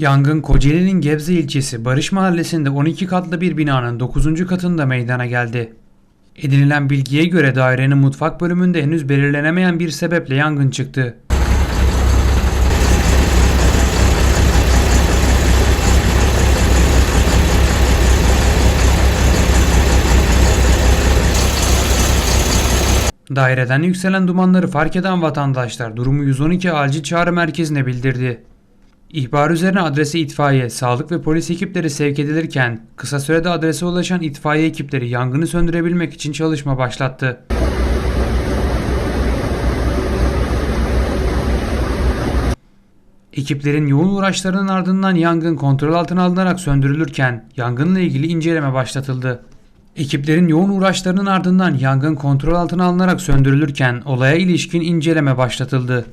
Yangın Kocaeli'nin Gebze ilçesi Barış Mahallesi'nde 12 katlı bir binanın 9. katında meydana geldi. Edinilen bilgiye göre dairenin mutfak bölümünde henüz belirlenemeyen bir sebeple yangın çıktı. Daireden yükselen dumanları fark eden vatandaşlar durumu 112 acil çağrı merkezine bildirdi. İhbar üzerine adrese itfaiye, sağlık ve polis ekipleri sevk edilirken kısa sürede adrese ulaşan itfaiye ekipleri yangını söndürebilmek için çalışma başlattı. Ekiplerin yoğun uğraşlarının ardından yangın kontrol altına alınarak söndürülürken yangınla ilgili inceleme başlatıldı. Ekiplerin yoğun uğraşlarının ardından yangın kontrol altına alınarak söndürülürken olaya ilişkin inceleme başlatıldı.